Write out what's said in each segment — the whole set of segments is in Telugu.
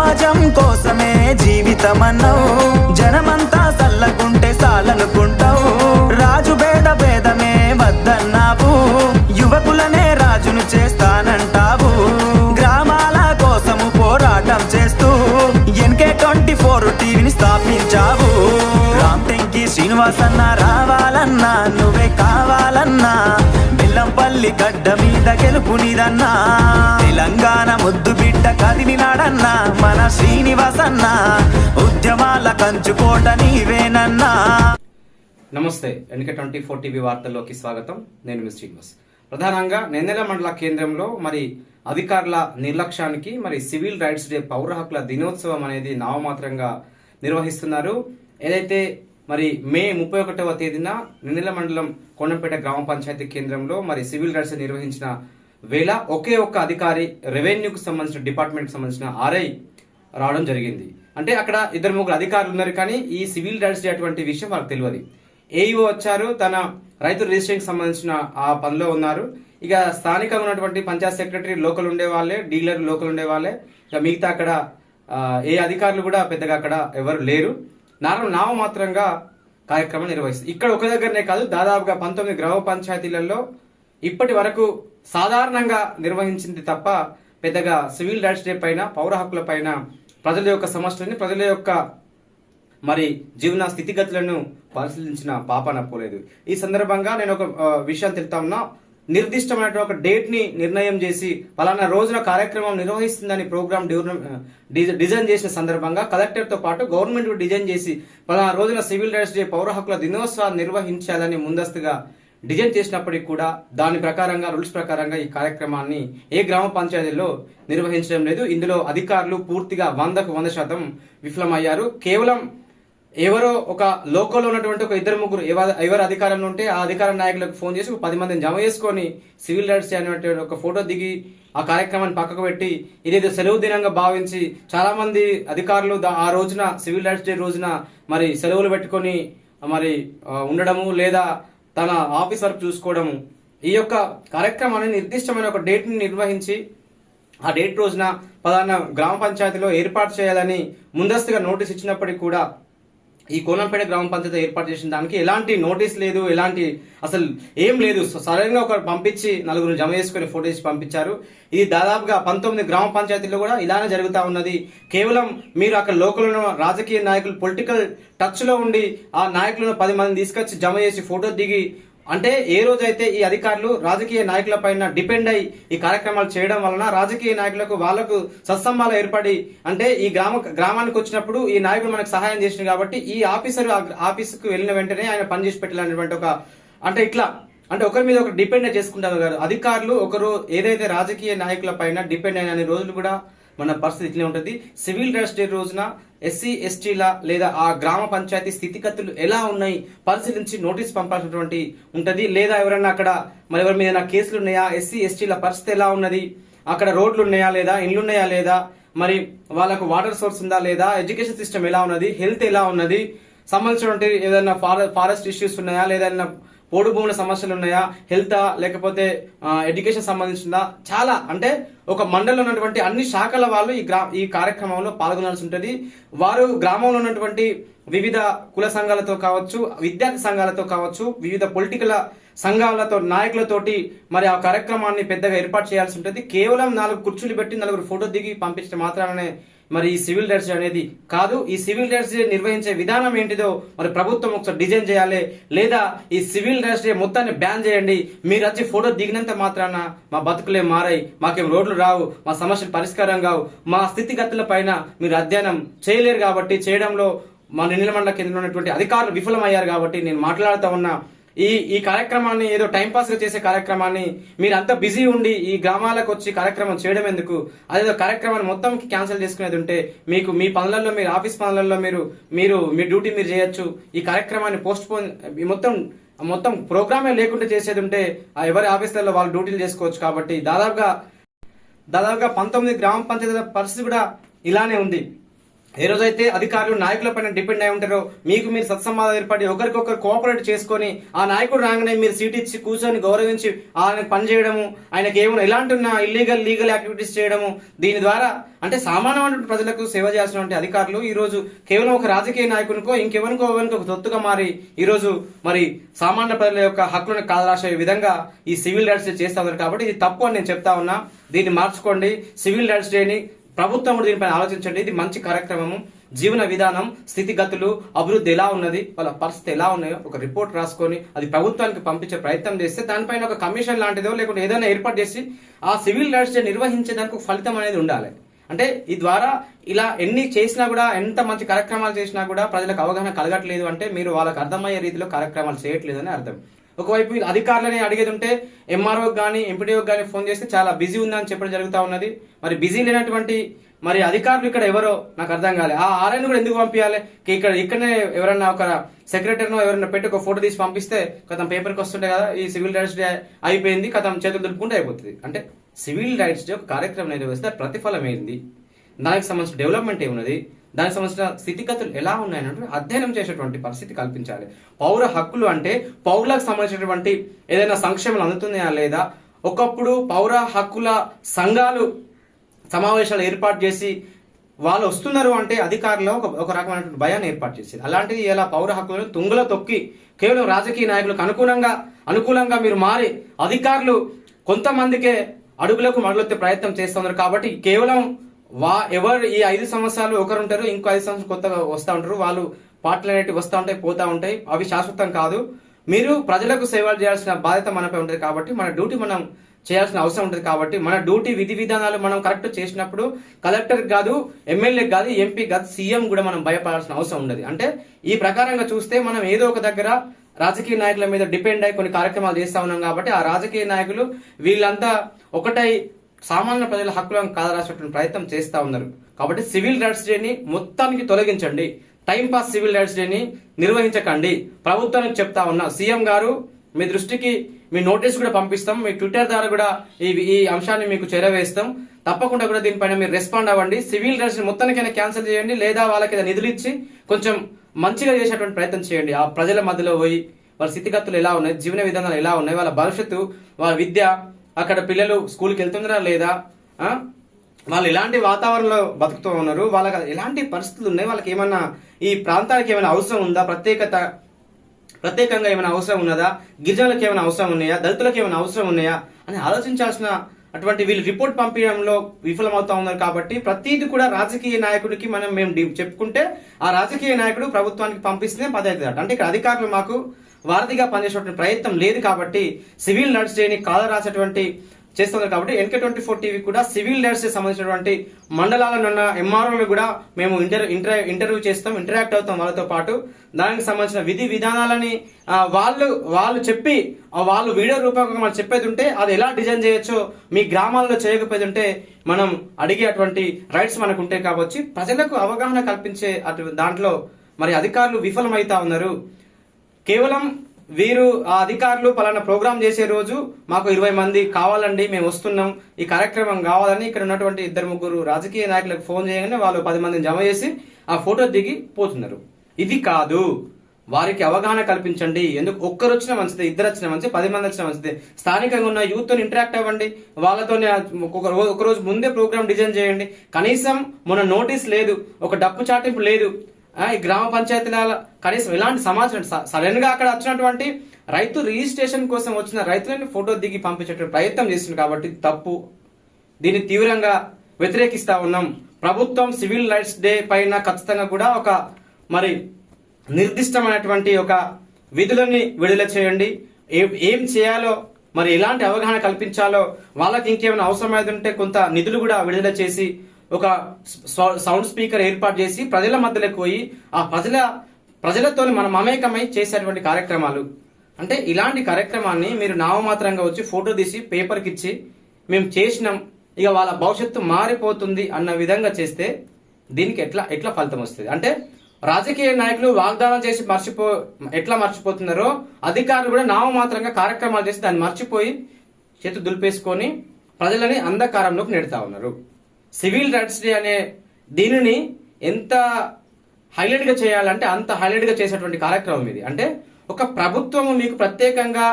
సమాజం కోసమే జీవితమన్నావు. జనమంతా చల్లకుంటే సాలనుకుంటావు. రాజు భేద భేదమే వద్దన్నావు. యువకులనే రాజును చేస్తానంటావు. గ్రామాల కోసము పోరాటం చేస్తూ ఎన్కే ట్వంటీ ఫోర్ టీవీని స్థాపించావు. రామ్ టెంకి శ్రీనివాసన్న రావాలన్నా నువ్వే కావాలన్నా. బెల్లంపల్లి గడ్డ మీద గెలుపు నీదన్నా. తెలంగాణ ముద్దు బిడ్డ కదిలినాడన్నా మన శ్రీనివాసన్న ఉద్యమాల కంచుకోట నీవేనన్నా. నమస్తే ఎన్నిక ట్వంటీ ఫోర్ టీవీ వార్తల్లోకి స్వాగతం. నేను మీ శ్రీనివాస్. ప్రధానంగా నెందెల మండల కేంద్రంలో మరి అధికారుల నిర్లక్ష్యానికి మరి సివిల్ రైట్స్ డే పౌర హక్కుల దినోత్సవం అనేది నామమాత్రంగా నిర్వహిస్తున్నారు. ఏదైతే మరి మే ముప్పై ఒకటవ తేదీన నిన్నెల మండలం కొండంపేట గ్రామ పంచాయతీ కేంద్రంలో మరి సివిల్ రైట్స్ నిర్వహించిన వేళ ఒకే ఒక్క అధికారి రెవెన్యూకి సంబంధించిన డిపార్ట్మెంట్కి సంబంధించిన ఆర్ఐ రావడం జరిగింది. అంటే అక్కడ ఇద్దరు ముగ్గురు అధికారులు ఉన్నారు కానీ ఈ సివిల్ రైట్స్ అటువంటి విషయం వాళ్ళకి తెలియదు. ఏఈఓ వచ్చారు తన రైతు రిజిస్ట్రేషన్ సంబంధించిన ఆ పనిలో ఉన్నారు. ఇక స్థానికంగా ఉన్నటువంటి పంచాయత్ సెక్రటరీ లోకల్ ఉండే వాళ్ళే డీలర్ లోకల్ ఉండే వాళ్ళే ఇక మిగతా అక్కడ ఏ అధికారులు కూడా పెద్దగా అక్కడ ఎవరు లేరు. నార్మల్ నామమాత్రంగా కార్యక్రమం నిర్వహిస్తుంది. ఇక్కడ ఒక దగ్గరనే కాదు దాదాపుగా పంతొమ్మిది గ్రామ పంచాయతీలలో ఇప్పటి వరకు సాధారణంగా నిర్వహించింది తప్ప పెద్దగా సివిల్ రైట్స్ డే పైన పౌర హక్కుల పైన ప్రజల యొక్క సమస్యలని ప్రజల యొక్క మరి జీవన స్థితిగతులను పరిశీలించిన పాపన పోలేదు ఈ సందర్భంగా నేను ఒక విషయాన్ని విషయం తెలుపుతా ఉన్నా. నిర్దిష్టమైనటువంటి ఒక డేట్ని నిర్ణయం చేసి పలానా రోజున కార్యక్రమం నిర్వహిస్తుందని ప్రోగ్రామ్ డిజైన్ చేసిన సందర్భంగా కలెక్టర్తో పాటు గవర్నమెంట్ డిజైన్ చేసి పలానా రోజున సివిల్ రైట్స్ డే పౌర హక్కుల దినోత్సవాన్ని నిర్వహించాలని ముందస్తుగా డిజైన్ చేసినప్పటికీ కూడా దాని ప్రకారంగా రూల్స్ ప్రకారంగా ఈ కార్యక్రమాన్ని ఏ గ్రామ పంచాయతీలో నిర్వహించడం లేదు. ఇందులో అధికారులు పూర్తిగా వందకు వంద శాతం విఫలమయ్యారు. కేవలం ఎవరో ఒక లోకల్లో ఉన్నటువంటి ఒక ఇద్దరు ముగ్గురు ఎవరు అధికారంలో ఉంటే ఆ అధికార నాయకులకు ఫోన్ చేసి పది మందిని జమ చేసుకొని సివిల్ రైట్స్ డే అనేటువంటి ఒక ఫోటో దిగి ఆ కార్యక్రమాన్ని పక్కకు పెట్టి ఇదేదో సెలవు దినంగా భావించి చాలా మంది అధికారులు ఆ రోజున సివిల్ రైట్స్ డే రోజున మరి సెలవులు పెట్టుకొని మరి ఉండడము లేదా తన ఆఫీస్ వర్క్ చూసుకోవడము. ఈ యొక్క కార్యక్రమాన్ని నిర్దిష్టమైన ఒక డేట్ని నిర్వహించి ఆ డేట్ రోజున పలానా గ్రామ పంచాయతీలో ఏర్పాటు చేయాలని ముందస్తుగా నోటీస్ ఇచ్చినప్పటికీ కూడా ఈ కోనంపేట గ్రామ పంచాయతీ ఏర్పాటు చేసిన దానికి ఎలాంటి నోటీస్ లేదు ఎలాంటి అసలు ఏం లేదు. సడన్గా ఒక పంపించి నలుగురు జమ చేసుకుని ఫోటో తీసి పంపించారు. ఇది దాదాపుగా పంతొమ్మిది గ్రామ పంచాయతీల్లో కూడా ఇలానే జరుగుతూ ఉన్నది. కేవలం మీరు అక్కడ లోకల్ రాజకీయ నాయకులు పొలిటికల్ టచ్లో ఉండి ఆ నాయకులను పది మంది తీసుకొచ్చి జమ చేసి ఫోటో దిగి అంటే ఏ రోజైతే ఈ అధికారులు రాజకీయ నాయకుల పైన డిపెండ్ అయి ఈ కార్యక్రమాలు చేయడం వలన రాజకీయ నాయకులకు వాళ్ళకు సత్సంబాలు ఏర్పడి అంటే ఈ గ్రామ గ్రామానికి వచ్చినప్పుడు ఈ నాయకుడు మనకు సహాయం చేసింది కాబట్టి ఈ ఆఫీసర్ ఆఫీసుకు వెళ్ళిన వెంటనే ఆయన పనిచేసి పెట్టాలనేటువంటి ఒక అంటే ఇట్లా అంటే ఒకరి మీద ఒకరు డిపెండ్ చేసుకుంటారు కాదు. అధికారులు ఒకరు ఏదైతే రాజకీయ నాయకుల పైన డిపెండ్ అయిన రోజులు కూడా మన పరిస్థితి ఇట్లే ఉంటుంది. సివిల్ రైట్స్ డే రోజున ఎస్సీ ఎస్టీల లేదా ఆ గ్రామ పంచాయతీ స్థితిగతులు ఎలా ఉన్నాయి పరిశీలించి నోటీస్ పంపాల్సినటువంటి ఉంటుంది. లేదా ఎవరైనా అక్కడ మరి ఎవరి మీద కేసులు ఉన్నాయా? ఎస్సీ ఎస్టీల పరిస్థితి ఎలా ఉన్నది? అక్కడ రోడ్లు ఉన్నాయా లేదా? ఇండ్లు ఉన్నాయా లేదా? మరి వాళ్ళకు వాటర్ సోర్స్ ఉందా లేదా? ఎడ్యుకేషన్ సిస్టమ్ ఎలా ఉన్నది? హెల్త్ ఎలా ఉన్నది? సంబంధించినటువంటి ఏదైనా ఫారెస్ట్ ఇష్యూస్ ఉన్నాయా? లేదా ఏదైనా పోడు భూముల సమస్యలు ఉన్నాయా? హెల్త్ లేకపోతే ఎడ్యుకేషన్ సంబంధించిందా? చాలా. అంటే ఒక మండలంలో ఉన్నటువంటి అన్ని శాఖల వాళ్ళు ఈ గ్రా ఈ కార్యక్రమంలో పాల్గొనాల్సి ఉంటుంది. వారు గ్రామంలో ఉన్నటువంటి వివిధ కుల సంఘాలతో కావచ్చు విద్యార్థి సంఘాలతో కావచ్చు వివిధ పొలిటికల్ సంఘాలతో నాయకులతోటి మరి ఆ కార్యక్రమాన్ని పెద్దగా ఏర్పాటు చేయాల్సి ఉంటుంది. కేవలం నాలుగు కుర్చీలు పెట్టి నలుగురు ఫోటో దిగి పంపించడం మాత్రమే మరి ఈ సివిల్ రైట్స్ అనేది కాదు. ఈ సివిల్ రైట్స్ డే నిర్వహించే విధానం ఏంటిదో మరి ప్రభుత్వం ఒకసారి డిజైన్ చేయాలి. లేదా ఈ సివిల్ రైట్స్ డే మొత్తాన్ని బ్యాన్ చేయండి. మీరు వచ్చి ఫోటో దిగినంత మాత్రాన మా బతుకులే మారాయి. మాకేం రోడ్లు రావు. మా సమస్యలు పరిష్కారం కావు. మా స్థితిగతుల పైన మీరు అధ్యయనం చేయలేరు కాబట్టి చేయడంలో మా నిన్న మండల కేంద్రంలో ఉన్నటువంటి అధికారులు విఫలమయ్యారు కాబట్టి నేను మాట్లాడుతూ ఉన్నా. ఈ ఈ కార్యక్రమాన్ని ఏదో టైం పాస్గా చేసే కార్యక్రమాన్ని మీరు అంత బిజీ ఉండి ఈ గ్రామాలకు వచ్చి కార్యక్రమం చేయడం ఎందుకు? అదేదో కార్యక్రమాన్ని మొత్తం క్యాన్సిల్ చేసుకునేది ఉంటే మీకు మీ పనులలో మీరు ఆఫీస్ పనులలో మీరు మీరు మీ డ్యూటీ మీరు చేయొచ్చు. ఈ కార్యక్రమాన్ని పోస్ట్ పోన్ ఈ మొత్తం మొత్తం ప్రోగ్రామే లేకుండా చేసేది ఉంటే ఆ ఎవరి ఆఫీసులలో వాళ్ళు డ్యూటీలు చేసుకోవచ్చు కాబట్టి దాదాపుగా దాదాపుగా పంతొమ్మిది గ్రామ పంచాయతీల పరిస్థితి కూడా ఇలానే ఉంది. ఏ రోజైతే అధికారులు నాయకుల పైన డిపెండ్ అయి ఉంటారో మీకు మీరు సత్సంబాధం ఏర్పడి ఒకరికొకరు కోఆపరేట్ చేసుకొని ఆ నాయకుడు రాగానే మీరు సీట్ ఇచ్చి కూర్చొని గౌరవించి ఆయన పని చేయడము ఆయనకి ఏమైనా ఎలాంటి ఉన్న ఇల్లీగల్ లీగల్ యాక్టివిటీస్ చేయడము దీని ద్వారా అంటే సామాన్యమైన ప్రజలకు సేవ చేయాల్సినటువంటి అధికారులు ఈరోజు కేవలం ఒక రాజకీయ నాయకునికో ఇంకెవరికో ఎవరికో ఒక తొత్తుగా మారి ఈరోజు మరి సామాన్య ప్రజల యొక్క హక్కులను కాదరాసే విధంగా ఈ సివిల్ రైట్స్ చేస్తా ఉన్నారు కాబట్టి ఇది తప్పు అని నేను చెప్తా ఉన్నా. దీన్ని మార్చుకోండి. సివిల్ రైట్స్ డేని ప్రభుత్వం కూడా దీనిపైన ఆలోచించండి. ఇది మంచి కార్యక్రమము. జీవన విధానం స్థితిగతులు అభివృద్ధి ఎలా ఉన్నది వాళ్ళ పరిస్థితి ఎలా ఉన్నాయో ఒక రిపోర్ట్ రాసుకొని అది ప్రభుత్వానికి పంపించే ప్రయత్నం చేస్తే దానిపైన ఒక కమిషన్ లాంటిదో లేకుంటే ఏదైనా ఏర్పాటు చేసి ఆ సివిల్ రైట్స్ నిర్వహించే నిర్వహించేదానికి ఒక ఫలితం అనేది ఉండాలి. అంటే ఈ ద్వారా ఇలా ఎన్ని చేసినా కూడా ఎంత మంచి కార్యక్రమాలు చేసినా కూడా ప్రజలకు అవగాహన కలగట్లేదు అంటే మీరు వాళ్ళకి అర్థమయ్యే రీతిలో కార్యక్రమాలు చేయట్లేదని అర్థం. ఒకవైపు వీళ్ళు అధికారులని అడిగేది ఉంటే ఎంఆర్ఓ కానీ ఎంపీడీఓకి కానీ ఫోన్ చేస్తే చాలా బిజీ ఉందని చెప్పడం జరుగుతూ ఉన్నది. మరి బిజీ లేనటువంటి మరి అధికారులు ఇక్కడ ఎవరో నాకు అర్థం కాలే. ఆ ఆర్ఐని కూడా ఎందుకు పంపించాలి ఇక్కడ ఇక్కడనే ఎవరన్నా ఒక సెక్రటరీనో ఎవరైనా పెట్టి ఒక ఫోటో తీసి పంపిస్తే కథం పేపర్కి వస్తుంటే కదా ఈ సివిల్ రైట్స్ డే అయిపోయింది కథం చేతులు దులుపుకుంటే అయిపోతుంది. అంటే సివిల్ రైట్స్ డే ఒక కార్యక్రమం నిర్వహిస్తే ప్రతిఫలం ఏంది? దానికి సంబంధించిన డెవలప్మెంట్ ఏమున్నది? దానికి సంబంధించిన స్థితిగతులు ఎలా ఉన్నాయన్నట్టు అధ్యయనం చేసేటువంటి పరిస్థితి కల్పించాలి. పౌర హక్కులు అంటే పౌరులకు సంబంధించినటువంటి ఏదైనా సంక్షేమం అందుతున్నాయా లేదా? ఒకప్పుడు పౌర హక్కుల సంఘాలు సమావేశాలు ఏర్పాటు చేసి వాళ్ళు వస్తున్నారు అంటే అధికారులు ఒక ఒక రకమైనటువంటి భయాన్ని ఏర్పాటు చేసేది. అలాంటిది ఇలా పౌర హక్కులను తుంగలో తొక్కి కేవలం రాజకీయ నాయకులకు అనుకూలంగా అనుకూలంగా మీరు మారి అధికారులు కొంతమందికే అడుగులకు మడులెత్తే ప్రయత్నం చేస్తున్నారు కాబట్టి కేవలం వా ఎవరు ఈ ఐదు సంవత్సరాలు ఒకరు ఉంటారు ఇంకో ఐదు సంవత్సరాలు కొత్తగా వస్తూ ఉంటారు. వాళ్ళు పాటలు అనేవి వస్తూ ఉంటాయి పోతూ ఉంటాయి. అవి శాశ్వతం కాదు. మీరు ప్రజలకు సేవలు చేయాల్సిన బాధ్యత మనపై ఉంటుంది కాబట్టి మన డ్యూటీ మనం చేయాల్సిన అవసరం ఉంటుంది కాబట్టి మన డ్యూటీ విధి విధానాలు మనం కరెక్ట్ చేసినప్పుడు కలెక్టర్ కాదు ఎమ్మెల్యే కాదు ఎంపీ కాదు సీఎం కూడా మనం భయపడాల్సిన అవసరం ఉండదు. అంటే ఈ ప్రకారంగా చూస్తే మనం ఏదో ఒక దగ్గర రాజకీయ నాయకుల మీద డిపెండ్ అయి కొన్ని కార్యక్రమాలు చేస్తా ఉన్నాం కాబట్టి ఆ రాజకీయ నాయకులు వీళ్ళంతా ఒకటై సామాన్య ప్రజల హక్కులను కాదరాసేటువంటి ప్రయత్నం చేస్తూ ఉన్నారు. కాబట్టి సివిల్ రైట్స్ డేని మొత్తానికి తొలగించండి. టైంపాస్ సివిల్ రైట్స్ డేని నిర్వహించకండి. ప్రభుత్వానికి చెప్తా ఉన్నా సీఎం గారు మీ దృష్టికి మీ నోటీస్ కూడా పంపిస్తాం. మీ ట్విట్టర్ ద్వారా కూడా ఈ ఈ అంశాన్ని మీకు చేరవేస్తాం. తప్పకుండా కూడా దీనిపైన మీరు రెస్పాండ్ అవ్వండి. సివిల్ రైట్స్ మొత్తానికైనా క్యాన్సిల్ చేయండి. లేదా వాళ్ళకి నిధులు ఇచ్చి కొంచెం మంచిగా చేసేటువంటి ప్రయత్నం చేయండి. ఆ ప్రజల మధ్యలో పోయి వాళ్ళ స్థితిగతులు ఎలా ఉన్నాయి జీవన విధానాలు ఎలా ఉన్నాయి వాళ్ళ భవిష్యత్తు వాళ్ళ విద్య అక్కడ పిల్లలు స్కూల్కి వెళ్తున్నారా లేదా? వాళ్ళు ఎలాంటి వాతావరణంలో బతుకుతూ ఉన్నారు? వాళ్ళకి ఎలాంటి పరిస్థితులు ఉన్నాయి? వాళ్ళకి ఏమన్నా ఈ ప్రాంతానికి ఏమైనా అవసరం ఉందా? ప్రత్యేకత ప్రత్యేకంగా ఏమైనా అవసరం ఉన్నదా? గిరిజనులకు ఏమైనా అవసరం ఉన్నాయా? దళితులకు ఏమైనా అవసరం ఉన్నాయా? అని ఆలోచించాల్సిన అటువంటి వీళ్ళు రిపోర్ట్ పంపించడంలో విఫలమవుతా ఉన్నారు కాబట్టి ప్రతిదీ కూడా రాజకీయ నాయకుడికి మనం మేము చెప్పుకుంటే ఆ రాజకీయ నాయకుడు ప్రభుత్వానికి పంపిస్తే పదవుతుంది అంటే ఇక్కడ అధికారులు మాకు వారధిగా పనిచేసేటువంటి ప్రయత్నం లేదు కాబట్టి సివిల్ నర్స్ డేని కాల రాసేటువంటి చేస్తున్నారు కాబట్టి ఎన్కే ట్వంటీ ఫోర్ టీవీ కూడా సివిల్ నర్స్ సంబంధించినటువంటి మండలాలను ఉన్న ఎంఆర్ఓలు కూడా మేము ఇంటర్ ఇంటర్ ఇంటర్వ్యూ చేస్తాం ఇంటరాక్ట్ అవుతాం వాళ్ళతో పాటు. దానికి సంబంధించిన విధి విధానాలని వాళ్ళు వాళ్ళు చెప్పి వాళ్ళు వీడియో రూపకంగా మనం చెప్పేది ఉంటే అది ఎలా డిజైన్ చేయొచ్చో మీ గ్రామాల్లో చేయకపోయేది ఉంటే మనం అడిగే అటువంటి రైట్స్ మనకు ఉంటాయి కాబట్టి ప్రజలకు అవగాహన కల్పించే అటు దాంట్లో మరి అధికారులు విఫలమవుతా ఉన్నారు. కేవలం వీరు ఆ అధికారులు పలానా ప్రోగ్రామ్ చేసే రోజు మాకు ఇరవై మంది కావాలండి మేము వస్తున్నాం ఈ కార్యక్రమం కావాలని ఇక్కడ ఉన్నటువంటి ఇద్దరు ముగ్గురు రాజకీయ నాయకులకు ఫోన్ చేయగానే వాళ్ళు పది మందిని జమ చేసి ఆ ఫోటో దిగి పోతున్నారు. ఇది కాదు. వారికి అవగాహన కల్పించండి. ఎందుకు ఒక్కరు వచ్చిన మంచిది ఇద్దరు వచ్చినా మంచిది పది మంది వచ్చిన మంచిది. స్థానికంగా ఉన్న యూత్తో ఇంటరాక్ట్ అవ్వండి. వాళ్ళతో ఒక రోజు ఒక రోజు ముందే ప్రోగ్రామ్ డిజైన్ చేయండి. కనీసం మన నోటీస్ లేదు ఒక డప్పు చాటింపు లేదు. ఈ గ్రామ పంచాయతీల కనీసం ఇలాంటి సమాచారం సడన్గా అక్కడ వచ్చినటువంటి రైతు రిజిస్ట్రేషన్ కోసం వచ్చిన రైతులని ఫోటో దిగి పంపించేటువంటి ప్రయత్నం చేసింది కాబట్టి తప్పు. దీన్ని తీవ్రంగా వ్యతిరేకిస్తా ఉన్నాం. ప్రభుత్వం సివిల్ రైట్స్ డే పైన ఖచ్చితంగా కూడా ఒక మరి నిర్దిష్టమైనటువంటి ఒక విధులని విడుదల చేయండి. ఏం చేయాలో మరి ఎలాంటి అవగాహన కల్పించాలో వాళ్ళకి ఇంకేమైనా అవసరమైతే ఉంటే కొంత నిధులు కూడా విడుదల చేసి ఒక సౌండ్ స్పీకర్ ఏర్పాటు చేసి ప్రజల మధ్యలోకి పోయి ఆ ప్రజల ప్రజలతో మనం మమేకమై చేసేటువంటి కార్యక్రమాలు. అంటే ఇలాంటి కార్యక్రమాన్ని మీరు నామమాత్రంగా వచ్చి ఫోటో తీసి పేపర్కి ఇచ్చి మేము చేసినాం ఇక వాళ్ళ భవిష్యత్తు మారిపోతుంది అన్న విధంగా చేస్తే దీనికి ఎట్లా ఎట్లా ఫలితం వస్తుంది? అంటే రాజకీయ నాయకులు వాగ్దానం చేసి మర్చిపో ఎట్లా మర్చిపోతున్నారో అధికారులు కూడా నామమాత్రంగా కార్యక్రమాలు చేసి దాన్ని మర్చిపోయి చేతి దులిపేసుకొని ప్రజలని అంధకారంలోకి నెడతా ఉన్నారు. సివిల్ రైట్స్ డే అనే దీనిని ఎంత హైలైట్గా చేయాలంటే అంత హైలైట్గా చేసేటువంటి కార్యక్రమం ఇది. అంటే ఒక ప్రభుత్వం మీకు ప్రత్యేకంగా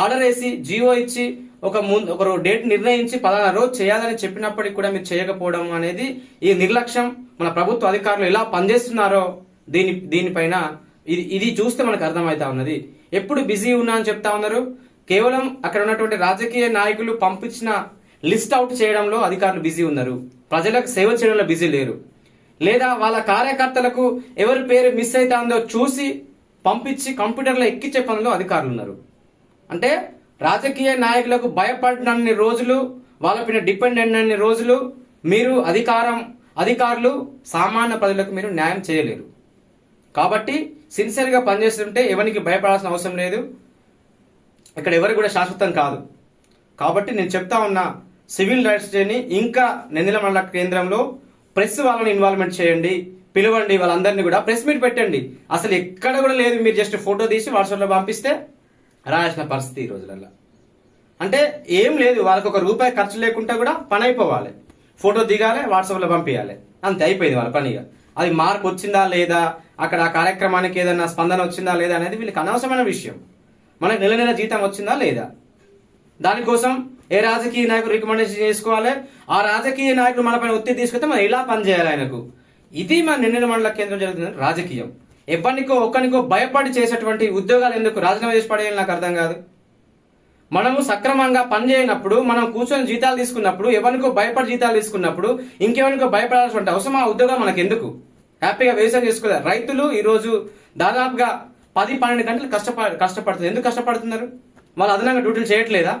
ఆర్డర్ వేసి జీవో ఇచ్చి ఒక ముందు ఒక డేట్ నిర్ణయించి పదహారు రోజు చేయాలని చెప్పినప్పటికీ కూడా మీరు చేయకపోవడం అనేది ఈ నిర్లక్ష్యం. మన ప్రభుత్వ అధికారులు ఎలా పనిచేస్తున్నారో దీని దీనిపైన ఇది ఇది చూస్తే మనకు అర్థమవుతా ఉన్నది. ఎప్పుడు బిజీ ఉన్నా అని చెప్తా ఉన్నారు. కేవలం అక్కడ ఉన్నటువంటి రాజకీయ నాయకులు పంపించిన లిస్ట్ అవుట్ చేయడంలో అధికారులు బిజీ ఉన్నారు. ప్రజలకు సేవ చేయడంలో బిజీ లేరు. లేదా వాళ్ళ కార్యకర్తలకు ఎవరి పేరు మిస్ అవుతుందో చూసి పంపించి కంప్యూటర్లో ఎక్కించే పనులు అధికారులు ఉన్నారు. అంటే రాజకీయ నాయకులకు భయపడినన్ని రోజులు వాళ్ళపైన డిపెండ్ అయినన్ని రోజులు మీరు అధికారం అధికారులు సామాన్య ప్రజలకు మీరు న్యాయం చేయలేరు. కాబట్టి సిన్సియర్గా పనిచేస్తుంటే ఎవరికి భయపడాల్సిన అవసరం లేదు. ఇక్కడ ఎవరు కూడా శాశ్వతం కాదు. కాబట్టి నేను చెప్తా ఉన్నా సివిల్ రైట్స్ డేని ఇంకా నెందిల మండల కేంద్రంలో ప్రెస్ వాళ్ళని ఇన్వాల్వ్మెంట్ చేయండి పిలవండి వాళ్ళందరినీ కూడా ప్రెస్ మీట్ పెట్టండి. అసలు ఎక్కడ కూడా లేదు మీరు జస్ట్ ఫోటో తీసి వాట్సాప్లో పంపిస్తే రాయాల్సిన పరిస్థితి ఈ రోజులలో అంటే ఏం లేదు వాళ్ళకి ఒక రూపాయి ఖర్చు లేకుండా కూడా పని అయిపోవాలి. ఫోటో దిగాలి వాట్సాప్లో పంపించాలి అంతే అయిపోయింది వాళ్ళ పనిగా అది మార్పు వచ్చిందా లేదా అక్కడ ఆ కార్యక్రమానికి ఏదైనా స్పందన వచ్చిందా లేదా అనేది వీళ్ళకి అనవసరమైన విషయం. మనకు నెల నెల జీతం వచ్చిందా లేదా? దానికోసం ఏ రాజకీయ నాయకుడు రికమెండేషన్ చేసుకోవాలి? ఆ రాజకీయ నాయకుడు మనపైన ఒత్తిడి తీసుకొస్తే మనం ఇలా పనిచేయాలి ఆయనకు? ఇది మన నిర్ణయ మండల కేంద్రం జరుగుతుంది రాజకీయం. ఎవరినికో ఒక్కనికో భయపడి చేసేటువంటి ఉద్యోగాలు ఎందుకు రాజీనామా చేసి పడేయాలి నాకు అర్థం కాదు. మనము సక్రమంగా పనిచేయనప్పుడు మనం కూర్చొని జీతాలు తీసుకున్నప్పుడు ఎవరికో భయపడి జీతాలు తీసుకున్నప్పుడు ఇంకెవరికో భయపడాల్సిన అవసరం ఆ ఉద్యోగం మనకు ఎందుకు హ్యాపీగా వ్యవసాయం చేసుకోవాలి రైతులు ఈరోజు దాదాపుగా పది పన్నెండు గంటలు కష్టపడ కష్టపడుతుంది ఎందుకు కష్టపడుతున్నారు? వాళ్ళు అదనంగా డ్యూటీలు చేయట్లేదా?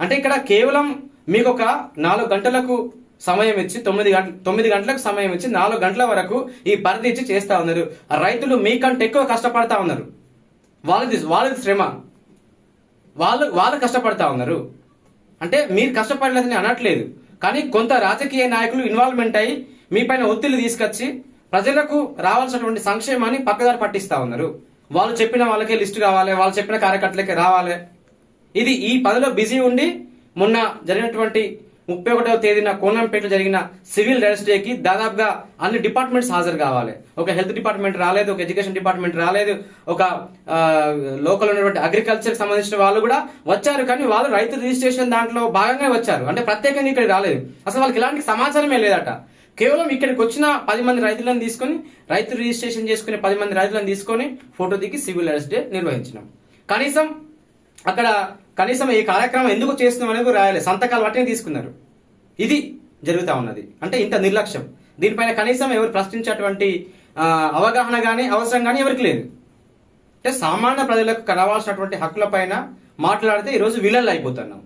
అంటే ఇక్కడ కేవలం మీకు ఒక నాలుగు గంటలకు సమయం ఇచ్చి తొమ్మిది గంట తొమ్మిది గంటలకు సమయం ఇచ్చి నాలుగు గంటల వరకు ఈ పరిధి ఇచ్చి చేస్తా ఉన్నారు. ఆ రైతులు మీకంటే ఎక్కువ కష్టపడతా ఉన్నారు. వాళ్ళది వాళ్ళది శ్రమ. వాళ్ళు వాళ్ళు కష్టపడతా ఉన్నారు. అంటే మీరు కష్టపడలేదని అనట్లేదు. కానీ కొంత రాజకీయ నాయకులు ఇన్వాల్వ్మెంట్ అయ్యి మీ పైన ఒత్తిడి తీసుకొచ్చి ప్రజలకు రావాల్సినటువంటి సంక్షేమాన్ని పక్కదారి పట్టిస్తా ఉన్నారు. వాళ్ళు చెప్పిన వాళ్ళకే లిస్టు కావాలి వాళ్ళు చెప్పిన కార్యకర్తలకే రావాలి. ఇది ఈ పనిలో బిజీ ఉండి మొన్న జరిగినటువంటి ముప్పై ఒకటవ తేదీన కోనంపేటలో జరిగిన సివిల్ రైట్స్ డేకి దాదాపుగా అన్ని డిపార్ట్మెంట్స్ హాజరు కావాలి. ఒక హెల్త్ డిపార్ట్మెంట్ రాలేదు ఒక ఎడ్యుకేషన్ డిపార్ట్మెంట్ రాలేదు ఒక లోకల్ ఉన్నటువంటి అగ్రికల్చర్ సంబంధించిన వాళ్ళు కూడా వచ్చారు కానీ వాళ్ళు రైతు రిజిస్ట్రేషన్ దాంట్లో భాగంగా వచ్చారు. అంటే ప్రత్యేకంగా ఇక్కడ రాలేదు. అసలు వాళ్ళకి ఇలాంటి సమాచారమే లేదట. కేవలం ఇక్కడికి వచ్చిన పది మంది రైతులను తీసుకొని రైతు రిజిస్ట్రేషన్ చేసుకునే పది మంది రైతులను తీసుకొని ఫోటో దిగి సివిల్ రైట్స్ డే నిర్వహించినాం. కనీసం అక్కడ కనీసం ఈ కార్యక్రమం ఎందుకు చేస్తున్నాం అనేది రాయాలి. సంతకాలు వాటిని తీసుకున్నారు. ఇది జరుగుతూ ఉన్నది. అంటే ఇంత నిర్లక్ష్యం. దీనిపైన కనీసం ఎవరు ప్రశ్నించేటువంటి అవగాహన కానీ అవసరం కానీ ఎవరికి లేదు. అంటే సామాన్య ప్రజలకు కలవాల్సినటువంటి హక్కుల పైన మాట్లాడితే ఈరోజు విలల్ అయిపోతున్నాం.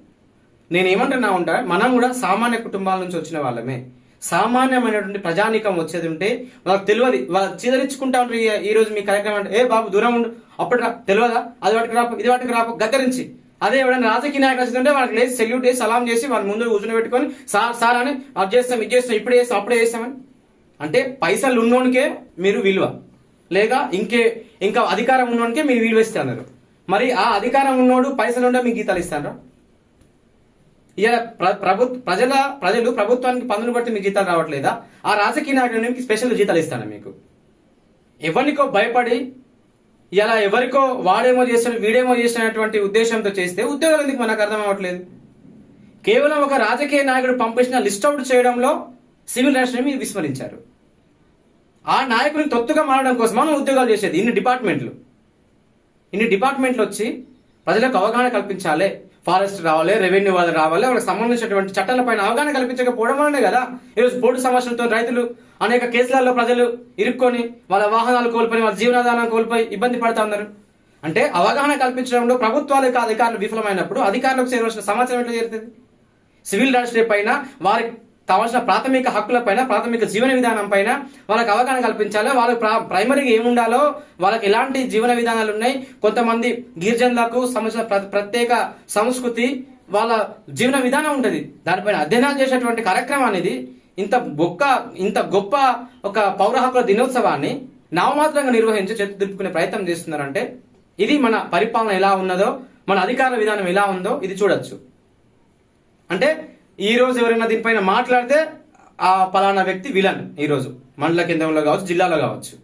నేను ఏమంటున్నా ఉంటా మనం కూడా సామాన్య కుటుంబాల నుంచి వచ్చిన వాళ్ళమే. సామాన్యమైనటువంటి ప్రజానీకం వచ్చేది ఉంటే వాళ్ళకి తెలియదు. వాళ్ళు చిదరించుకుంటా ఉంటారు ఈరోజు ఈ మీ కార్యక్రమం అంటే ఏ బాబు దూరం ఉండు. అప్పుడు రా తెలియదా అది వాటికి రాపు ఇది వాటికి రాపు గద్దరించి. అదే ఎవరైనా రాజకీయ నాయకులు వచ్చిందంటే వాళ్ళకి లేచి సెల్యూట్ చేసి సలాం చేసి వాళ్ళ ముందు కూర్చొని పెట్టుకొని సార్ సార్ అని అది చేస్తాం ఇది చేస్తాం ఇప్పుడు చేస్తాం అప్పుడే చేస్తామని అంటే పైసలు ఉన్నోనికే మీరు విలువ. లేక ఇంకే ఇంకా అధికారం ఉన్నోనికే మీరు విలువ ఇస్తే అన్నారు మరి ఆ అధికారం ఉన్నోడు పైసలు ఉండే మీకు గీతాలు ఇస్తారా? ఇలా ప్రభు ప్రజల ప్రజలు ప్రభుత్వానికి పన్నులు బట్టి మీకు జీతాలు రావట్లేదా? ఆ రాజకీయ నాయకునికి స్పెషల్ జీతాలు ఇస్తాను మీకు? ఎవరికో భయపడి ఇలా ఎవరికో వాడేమో చేస్తాడు వీడేమో చేసినటువంటి ఉద్దేశంతో చేస్తే ఉద్యోగాలు ఎందుకు మనకు అర్థం అవ్వట్లేదు కేవలం ఒక రాజకీయ నాయకుడు పంపించిన లిస్ట్ అవుట్ చేయడంలో సివిల్ రాష్ట్రం మీరు విస్మరించారు. ఆ నాయకుని తొత్తుగా మారడం కోసం మనం ఉద్యోగాలు చేసేది ఇన్ని డిపార్ట్మెంట్లు. ఇన్ని డిపార్ట్మెంట్లు వచ్చి ప్రజలకు అవగాహన కల్పించాలి. ఫారెస్ట్ రావాలి రెవెన్యూ వాళ్ళు రావాలి వాళ్ళకి సంబంధించినటువంటి చట్టాలపైన అవగాహన కల్పించకపోవడం వల్లనే కదా ఈరోజు పోటీ సమస్యలతో రైతులు అనేక కేసులలో ప్రజలు ఇరుక్కొని వాళ్ళ వాహనాలు కోల్పోయి వాళ్ళ జీవనాధారం కోల్పోయి ఇబ్బంది పడతా ఉన్నారు. అంటే అవగాహన కల్పించడంలో ప్రభుత్వాలకు అధికారులు విఫలమైనప్పుడు అధికారులకు చేరవలసిన సమాచారం ఎట్లా చేరుతుంది? సివిల్ రైట్స్ పైన వారికి కావాల్సిన ప్రాథమిక హక్కులపైన ప్రాథమిక జీవన విధానం పైన వాళ్ళకి అవగాహన కల్పించాలి? వాళ్ళకి ప్రా- ప్రైమరీగా ఏముండాలో? వాళ్ళకి ఎలాంటి జీవన విధానాలు ఉన్నాయి? కొంతమంది గిరిజనులకు సంబంధించిన ప్ర- ప్రత్యేక సంస్కృతి వాళ్ళ జీవన విధానం ఉంటుంది. దానిపైన అధ్యయనాలు చేసేటువంటి కార్యక్రమం అనేది ఇంత గొప్ప ఇంత గొప్ప ఒక పౌర హక్కుల దినోత్సవాన్ని నామమాత్రంగా నిర్వహించి చేతి దిప్పుకునే ప్రయత్నం చేస్తున్నారంటే ఇది మన పరిపాలన ఎలా ఉన్నదో మన అధికార విధానం ఎలా ఉందో ఇది చూడొచ్చు. అంటే ఈ రోజు ఎవరైనా దీనిపైన మాట్లాడితే ఆ పలానా వ్యక్తి విలన్ ఈరోజు మండల కేంద్రంలో కావచ్చు జిల్లాలో కావచ్చు.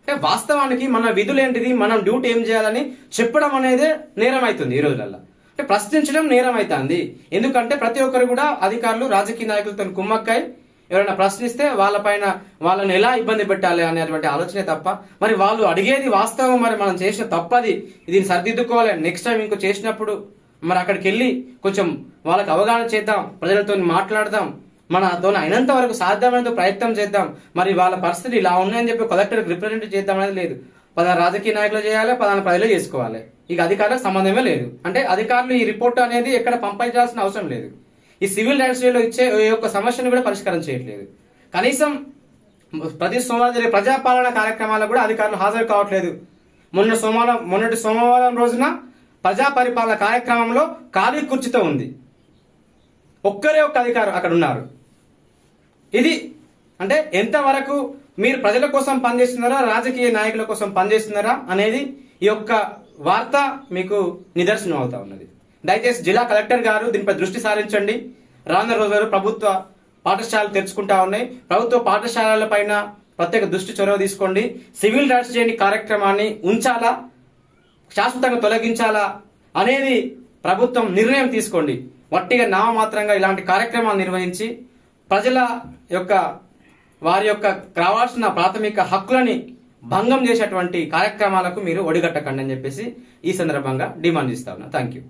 అంటే వాస్తవానికి మన విధులు ఏంటిది మనం డ్యూటీ ఏం చేయాలని చెప్పడం అనేది నేరం అవుతుంది ఈ రోజులలో అంటే ప్రశ్నించడం నేరం అవుతుంది ఎందుకంటే ప్రతి ఒక్కరు కూడా అధికారులు రాజకీయ నాయకులతో కుమ్మక్కై ఎవరైనా ప్రశ్నిస్తే వాళ్ళపైన వాళ్ళని ఎలా ఇబ్బంది పెట్టాలి అనేటువంటి ఆలోచనే తప్ప మరి వాళ్ళు అడిగేది వాస్తవం మరి మనం చేసిన తప్పది. దీన్ని సరిదిద్దుకోవాలి. నెక్స్ట్ టైం ఇంకో చేసినప్పుడు మరి అక్కడికి వెళ్ళి కొంచెం వాళ్ళకి అవగాహన చేద్దాం. ప్రజలతో మాట్లాడదాం. మనతో అయినంత వరకు సాధ్యమైనంత ప్రయత్నం చేద్దాం. మరి వాళ్ళ పరిస్థితి ఇలా ఉన్నాయని చెప్పి కలెక్టర్కి రిప్రజెంట్ చేద్దాం అనేది లేదు. పదహారు రాజకీయ నాయకులు చేయాలి? పదహారు ప్రజలు చేసుకోవాలి. ఇక అధికారులకు సంబంధమే లేదు. అంటే అధికారులు ఈ రిపోర్ట్ అనేది ఎక్కడ పంపించాల్సిన అవసరం లేదు. ఈ సివిల్ రైట్స్ ఇచ్చే ఈ యొక్క సమస్యను కూడా పరిష్కారం చేయట్లేదు. కనీసం ప్రతి సోమవారం జరిగే ప్రజాపాలన కార్యక్రమాలకు కూడా అధికారులు హాజరు కావట్లేదు. మొన్న సోమవారం మొన్నటి సోమవారం రోజున ప్రజా పరిపాలన కార్యక్రమంలో ఖాళీ కుర్చీతో ఉంది. ఒక్కరే ఒక్క అధికారులు అక్కడ ఉన్నారు. ఇది అంటే ఎంతవరకు మీరు ప్రజల కోసం పనిచేస్తున్నారా రాజకీయ నాయకుల కోసం పనిచేస్తున్నారా అనేది ఈ యొక్క వార్త మీకు నిదర్శనం అవుతా ఉన్నది. దయచేసి జిల్లా కలెక్టర్ గారు దీనిపై దృష్టి సారించండి. రానున్న రోజుల్లో ప్రభుత్వ పాఠశాలలు తెరుచుకుంటా ఉన్నాయి. ప్రభుత్వ పాఠశాలల పైన ప్రత్యేక దృష్టి చొరవ తీసుకోండి. సివిల్ రైట్స్ చేయని కార్యక్రమాన్ని ఉంచాలా? శాశ్వతంగా తొలగించాలా? అనేది ప్రభుత్వం నిర్ణయం తీసుకోండి. వట్టిగా నామమాత్రంగా ఇలాంటి కార్యక్రమాలు నిర్వహించి ప్రజల యొక్క వారి యొక్క కావాల్సిన ప్రాథమిక హక్కులని భంగం చేసేటువంటి కార్యక్రమాలకు మీరు ఒడిగట్టకండి అని చెప్పేసి ఈ సందర్భంగా డిమాండ్ చేస్తా ఉన్నా. Thank you